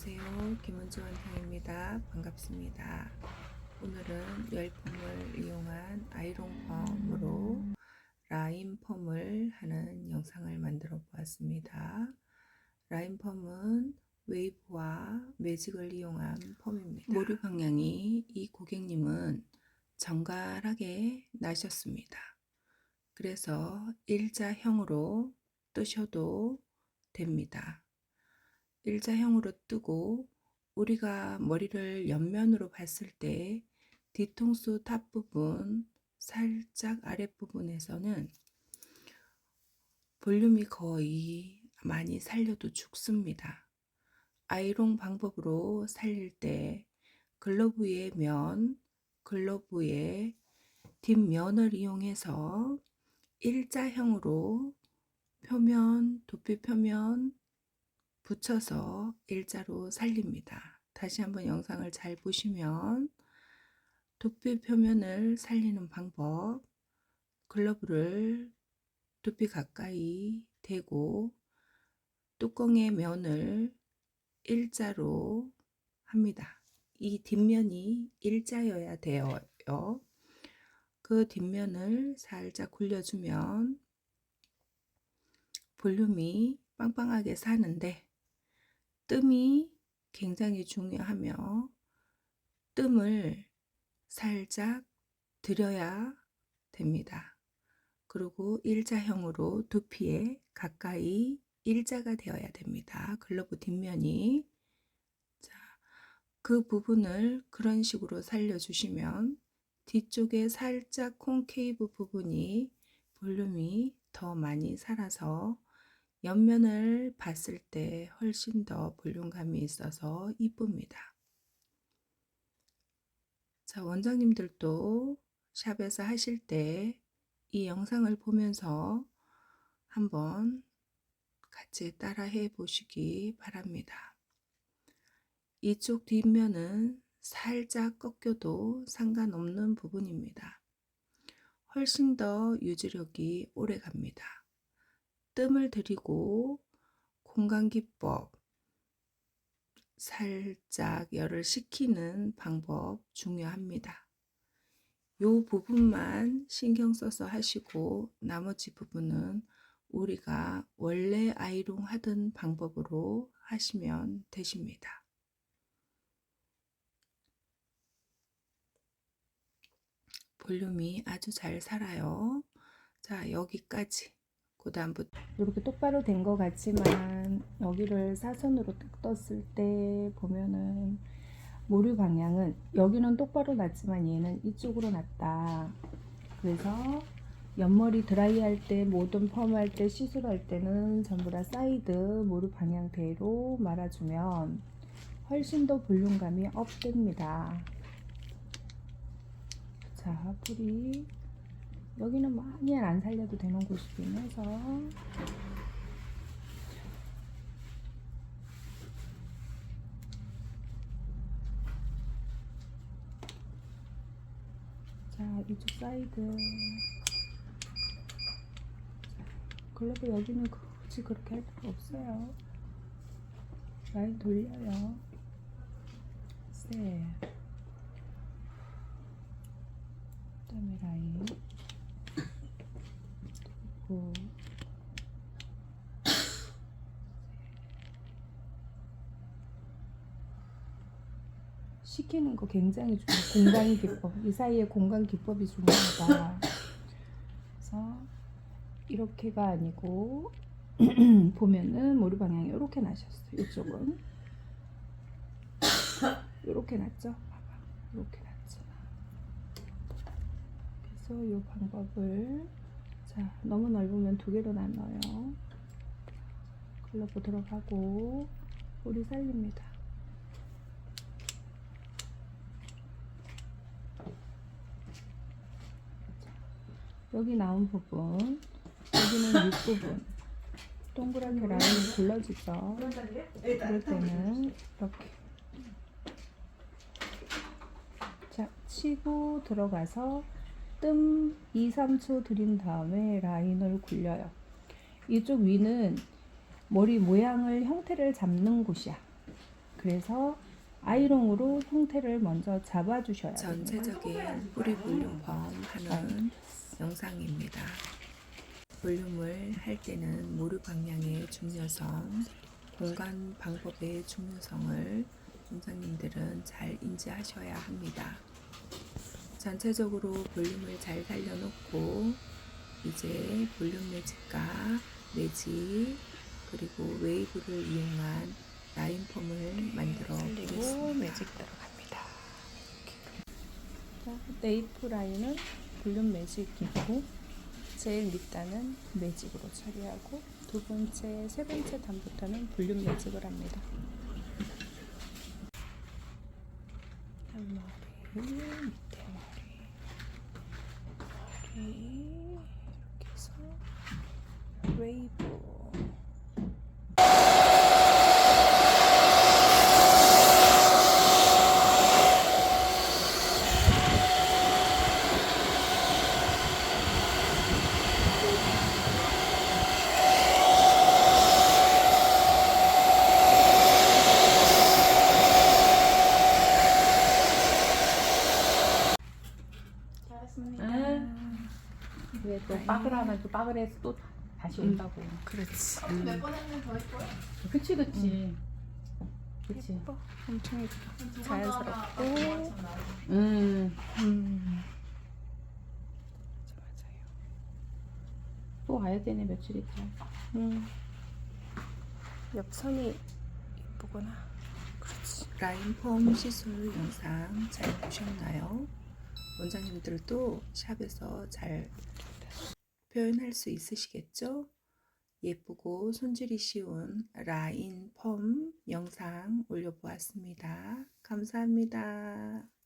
안녕하세요. 김은주 원장입니다. 반갑습니다. 오늘은 열펌을 이용한 아이롱 펌으로 라인 펌을 하는 영상을 만들어 보았습니다. 라인 펌은 웨이브와 매직을 이용한 펌입니다. 모류 방향이 이 고객님은 정갈하게 나셨습니다. 그래서 일자형으로 뜨셔도 됩니다. 일자형으로 뜨고 우리가 머리를 옆면으로 봤을 때 뒤통수 탑 부분 살짝 아랫부분에서는 볼륨이 거의 많이 살려도 죽습니다. 아이롱 방법으로 살릴 때 글러브의 면, 글러브의 뒷면을 이용해서 일자형으로 표면, 두피 표면, 붙여서 일자로 살립니다. 다시 한번 영상을 잘 보시면 두피 표면을 살리는 방법 글러브를 두피 가까이 대고 뚜껑의 면을 일자로 합니다. 이 뒷면이 일자여야 돼요. 그 뒷면을 살짝 굴려주면 볼륨이 빵빵하게 사는데 뜸이 굉장히 중요하며 뜸을 살짝 들여야 됩니다. 그리고 일자형으로 두피에 가까이 일자가 되어야 됩니다. 글러브 뒷면이 자, 그 부분을 그런 식으로 살려주시면 뒤쪽에 살짝 콘케이브 부분이 볼륨이 더 많이 살아서 옆면을 봤을 때 훨씬 더 볼륨감이 있어서 이쁩니다. 자, 원장님들도 샵에서 하실 때 이 영상을 보면서 한번 같이 따라 해 보시기 바랍니다. 이쪽 뒷면은 살짝 꺾여도 상관없는 부분입니다. 훨씬 더 유지력이 오래 갑니다. 뜸을 들이고 공간기법 살짝 열을 식히는 방법 중요합니다. 요 부분만 신경 써서 하시고 나머지 부분은 우리가 원래 아이롱 하던 방법으로 하시면 되십니다. 볼륨이 아주 잘 살아요. 자, 여기까지. 그 다음부터 이렇게 똑바로 된 것 같지만 여기를 사선으로 딱 떴을 때 보면은 모류 방향은 여기는 똑바로 났지만 얘는 이쪽으로 났다. 그래서 옆머리 드라이 할 때, 모든 펌할 때, 시술할 때는 전부 다 사이드 모류 방향대로 말아주면 훨씬 더 볼륨감이 업됩니다. 자, 풀이 여기는 많이 안 살려도 되는 곳이긴 해서. 자 이쪽 사이드. 글러브 여기는 굳이 그렇게 할 필요 없어요. 라인 돌려요 세 그다음에 라인 그리고 시키는 거 굉장히 중요해요. 공간 기법. 이 사이에 공간 기법이 중요하다. 그래서 이렇게가 아니고 보면은 머리 방향이 이렇게 나셨어요. 이쪽은 이렇게 났죠. 봐봐, 이렇게 났죠. 그래서 이 방법을 자 너무 넓으면 두 개로 나눠요. 글러브 들어가고 볼이 살립니다. 여기 나온 부분 여기는 윗부분. 동그랗게 라인이 굴러지죠. 그럴 때는 이렇게. 자 치고 들어가서 뜸 2, 3초 들인 다음에 라인을 굴려요. 이쪽 위는 머리 모양을 형태를 잡는 곳이야. 그래서 아이롱으로 형태를 먼저 잡아주셔야 돼요. 전체적인 뿌리 볼륨 펌 하는 영상입니다. 볼륨을 할 때는 모류 방향의 중요성, 공간 방법의 중요성을 원장님들은 잘 인지하셔야 합니다. 전체적으로 볼륨을 잘 살려놓고 이제 볼륨 매직과 매직 그리고 웨이브를 이용한 라인 펌을 만들어 보겠습니다. 매직 들어갑니다. 자, 네이프 라인은 볼륨 매직이고 제일 밑단은 매직으로 처리하고 두 번째, 세 번째 단부터는 볼륨 매직을 합니다. 앞머리, 밑에 머리, 머리 이렇게 해서 웨이브 잘했습니다. 왜 또 빠글 하면 또 빠글 해서 또 다시 온다고. 그렇지. 몇번 하면 더 예뻐요? 그치 그치. 그치. 예뻐. 엄청 예뻐. 두 자연스럽고. 음. 음. 맞아, 맞아요. 또 와야 되네 며칠 있다. 음. 옆선이 예쁘구나. 그렇지. 라인 폼 시술 영상 잘 보셨나요? 원장님들도 샵에서 잘 표현할 수 있으시겠죠? 예쁘고 손질이 쉬운 라인 펌 영상 올려보았습니다. 감사합니다.